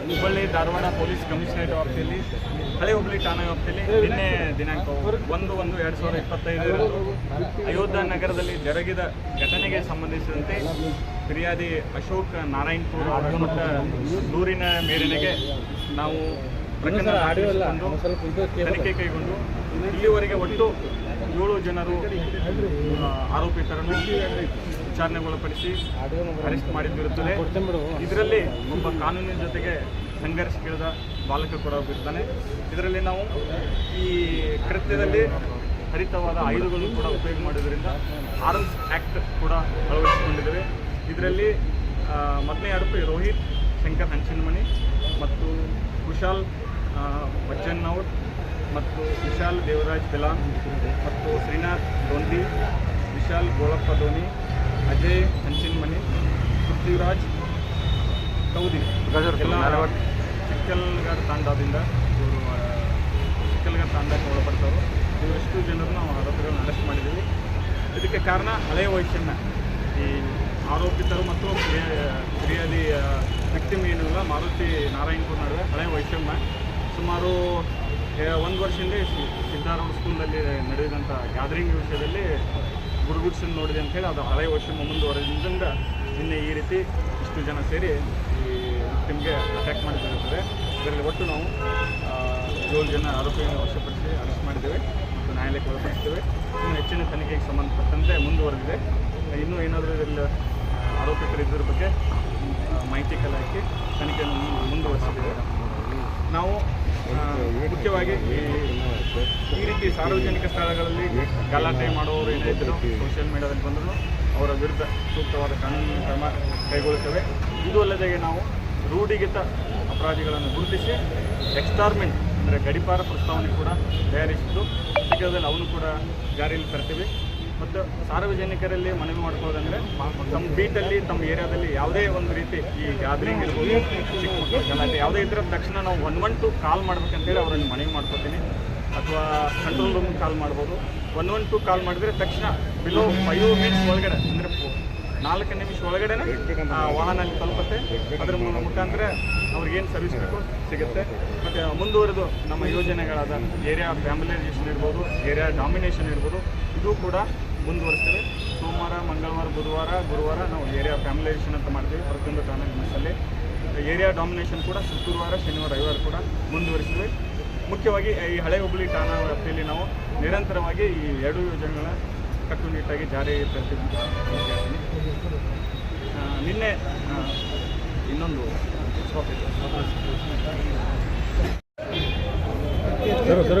Hubballi, Dharwad police commissionerate ವ್ಯಾಪ್ತಿಯಲ್ಲಿ ಹಳೆ ಹುಬ್ಬಳ್ಳಿ ಠಾಣಾ ವ್ಯಾಪ್ತಿಯಲ್ಲಿ ನಿನ್ನೆ ದಿನಾಂಕ ಒಂದು ಒಂದು ಎರಡು ಸಾವಿರದ ಇಪ್ಪತ್ತೈದರಂದು ಅಯೋಧ್ಯ ನಗರದಲ್ಲಿ ಜರುಗಿದ ಘಟನೆಗೆ ಸಂಬಂಧಿಸಿದಂತೆ ಫಿರ್ಯಾದಿ ಅಶೋಕ್ ನಾರಾಯಣಪುರ ಕೊಟ್ಟ ದೂರಿನ ಮೇರೆಗೆ ನಾವು ತನಿಖೆ ಕೈಗೊಂಡು ಇಲ್ಲಿವರೆಗೆ ಒಟ್ಟು ಏಳು ಜನರು ಆರೋಪಿತರನ್ನು ವಿಚಾರಣೆಗೊಳಪಡಿಸಿ ಅರೆಸ್ಟ್ ಮಾಡಿದ್ದಿರುತ್ತದೆ. ಇದರಲ್ಲಿ ಒಬ್ಬ ಕಾನೂನಿನ ಜೊತೆಗೆ ಸಂಘರ್ಷಕ್ಕಿಳಿದ ಬಾಲಕ ಕೂಡ ಒಬ್ಬಿರ್ತಾನೆ ಇದರಲ್ಲಿ ನಾವು ಈ ಕೃತ್ಯದಲ್ಲಿ ಹರಿತವಾದ ಆಯುಧಗಳು ಕೂಡ ಉಪಯೋಗ ಮಾಡೋದರಿಂದ ಆರ್ಮ್ಸ್ ಆ್ಯಕ್ಟ್ ಕೂಡ ಅಳವಡಿಸಿಕೊಂಡಿದ್ದೇವೆ. ಇದರಲ್ಲಿ ಮೊದಲನೇ ಆರೋಪಿ ರೋಹಿತ್, ಶಂಕರ್ ಹಂಚಿನಮಣಿ ಮತ್ತು ಕುಶಾಲ್ ನೌಟ್ ಮತ್ತು ವಿಶಾಲ್ ದೇವರಾಜ್ ಬೆಲಾನ್ ಮತ್ತು ಶ್ರೀನಾಥ್ ಡೋಂದಿ ವಿಶಾಲ್ ಗೋಳಪ್ಪ ಧೋನಿ ಅಜಯ್ ಮನೆ ಪೃಥ್ವಿರಾಜ್ ಕೌದಿ ಎಲ್ಲ ಚಿಕ್ಕಲ್ಗಡ ತಾಂಡದಿಂದ ಇವರು ಚಿಕ್ಕಲ್ಗಾರ ತಾಂಡಕ್ಕೆ ಒಳಪಡ್ತಾರೆ ಇವರೆಷ್ಟು ಜನರು ನಾವು ಆರೋಪಿಗಳನ್ನ ಅರೆಸ್ಟ್ ಮಾಡಿದ್ದೀವಿ. ಇದಕ್ಕೆ ಕಾರಣ ಹಳೆಯ ವಯಸ್ಸನ್ನು ಈ ಆರೋಪಿತರು ಮತ್ತು ಫಿರ್ಯಾ- ಫಿರ್ಯಾದಿ ವಿಕ್ಟಿಮ್ ಏನಿಲ್ಲ ಮಾರುತಿ ನಾರಾಯಣಪುರ ನಡುವೆ ಹಳೆಯ ವೈಷಮ್ಯ ಸುಮಾರು ಒಂದು ವರ್ಷದಿಂದ ಹಿಂದೆ ಸಿದ್ಧಾರೂಢ ಸ್ಕೂಲ್ನಲ್ಲಿ ನಡೆದಂಥ ಗ್ಯಾದರಿಂಗ್ ವಿಷಯದಲ್ಲಿ ಗುರುಗುಡ್ಸನ್ ನೋಡಿದೆ ಅಂತೇಳಿ ಅದು ಹಳೆಯ ವರ್ಷ ಮುಂದುವರೆದಿಂದ ನಿನ್ನೆ ಈ ರೀತಿ ಇಷ್ಟು ಜನ ಸೇರಿ ಈ ವಿಕ್ಟಿಮ್ಗೆ ಅಟ್ಯಾಕ್ ಮಾಡಿದ್ದಾರೆ. ಇದರಲ್ಲಿ ಒಟ್ಟು ನಾವು ಏಳು ಜನ ಆರೋಪಿಯನ್ನು ವಶಪಡಿಸಿ ಅರೆಸ್ಟ್ ಮಾಡಿದ್ದೇವೆ ಮತ್ತು ನ್ಯಾಯಾಲಯಕ್ಕೆ ಒಳಪಡಿಸ್ತೇವೆ ಇನ್ನು ಹೆಚ್ಚಿನ ತನಿಖೆಗೆ ಸಂಬಂಧಪಟ್ಟಂತೆ ಮುಂದುವರೆದಿದೆ. ಇನ್ನೂ ಏನಾದರೂ ಇದರಲ್ಲಿ ಆರೋಪಿಗಳಿದ್ದರ ಬಗ್ಗೆ ಮಾಹಿತಿ ಕಲೆ ಹಾಕಿ ತನಿಖೆಯನ್ನು ನಾವು ಮುಖ್ಯವಾಗಿ ಈ ರೀತಿ ಸಾರ್ವಜನಿಕ ಸ್ಥಳಗಳಲ್ಲಿ ಗಲಾಟೆ ಮಾಡುವವರು ಏನಾಯಿದ್ರು ಸೋಷಿಯಲ್ ಮೀಡಿಯಾದಲ್ಲಿ ಬಂದರೂ ಅವರ ವಿರುದ್ಧ ಸೂಕ್ತವಾದ ಕಾನೂನು ಕ್ರಮ ಕೈಗೊಳ್ಳುತ್ತೇವೆ. ಇದು ಅಲ್ಲದೆ ನಾವು ರೂಢಿಗಿತ ಅಪರಾಧಿಗಳನ್ನು ಗುರುತಿಸಿ ಎಕ್ಸ್ಟಾರ್ಮೆಂಟ್ ಅಂದರೆ ಗಡಿಪಾರ ಪ್ರಸ್ತಾವನೆ ಕೂಡ ತಯಾರಿಸಿದ್ದು, ಶೀಘ್ರದಲ್ಲಿ ಅವನು ಕೂಡ ಜಾರಿಯಲ್ಲಿ ತರ್ತೀವಿ. ಮತ್ತು ಸಾರ್ವಜನಿಕರಲ್ಲಿ ಮನವಿ ಮಾಡ್ಕೊಳ್ಳೋದಂದರೆ ತಮ್ಮ ಬೀಟಲ್ಲಿ, ತಮ್ಮ ಏರಿಯಾದಲ್ಲಿ ಯಾವುದೇ ಒಂದು ರೀತಿ ಈ ಗ್ಯಾದರಿಂಗ್ ಇರ್ಬೋದು, ಚಿಕ್ಕ ಮಕ್ಕಳು ಯಾವುದೇ ಇದ್ರೆ ತಕ್ಷಣ ನಾವು ಒನ್ ಒನ್ ಟು ಕಾಲ್ ಮಾಡ್ಬೇಕಂತೇಳಿ ಅವರಲ್ಲಿ ಮನವಿ ಮಾಡ್ಕೊತೀನಿ. ಅಥವಾ ಕಂಟ್ರೋಲ್ ರೂಮ್ ಕಾಲ್ ಮಾಡ್ಬೋದು. ಒನ್ ಒನ್ ಟು ಕಾಲ್ ಮಾಡಿದ್ರೆ ತಕ್ಷಣ ಬಿಲೋ ಫೈವ್ ಮಿನಿಟ್ಸ್ ಒಳಗಡೆ, ಅಂದರೆ ನಾಲ್ಕು ನಿಮಿಷ ಒಳಗಡೆನೆ, ಆ ವಾಹನ ತಲುಪುತ್ತೆ. ಅದರ ಮುಖಾಂತರ ಅವ್ರಿಗೇನು ಸರ್ವಿಸ್ ಬೇಕು ಸಿಗುತ್ತೆ. ಮತ್ತು ಮುಂದುವರೆದು ನಮ್ಮ ಯೋಜನೆಗಳಾದ ಏರಿಯಾ ಫ್ಯಾಮಿಲೈಸೇಷನ್ ಇರ್ಬೋದು, ಏರಿಯಾ ಡಾಮಿನೇಷನ್ ಇರ್ಬೋದು, ಇದು ಕೂಡ ಮುಂದುವರಿಸ್ತೇವೆ. ಸೋಮವಾರ ಮಂಗಳವಾರ ಬುಧವಾರ ಗುರುವಾರ ನಾವು ಏರಿಯಾ ಫ್ಯಾಮಿಲೈಸೇಷನ್ ಅಂತ ಮಾಡ್ತೀವಿ. ಪ್ರತಿಯೊಂದು ಠಾಣಾ ಮಿಸ್ಸಲ್ಲಿ ಏರಿಯಾ ಡಾಮಿನೇಷನ್ ಕೂಡ ಶುಕ್ರವಾರ ಶನಿವಾರ ರವಿವಾರ ಕೂಡ ಮುಂದುವರಿಸಿದ್ವಿ ಮುಖ್ಯವಾಗಿ ಈ ಹಳೆ ಹುಬ್ಬಳ್ಳಿ ಠಾಣಾ ವ್ಯಾಪ್ತಿಯಲ್ಲಿ ನಾವು ನಿರಂತರವಾಗಿ ಈ ಎರಡು ಯೋಜನೆಗಳ ಕಟ್ಟುನಿಟ್ಟಾಗಿ ಜಾರಿ ತರ್ತೀವಿ ನಿನ್ನೆ ಇನ್ನೊಂದು ಸರ್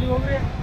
Dua 是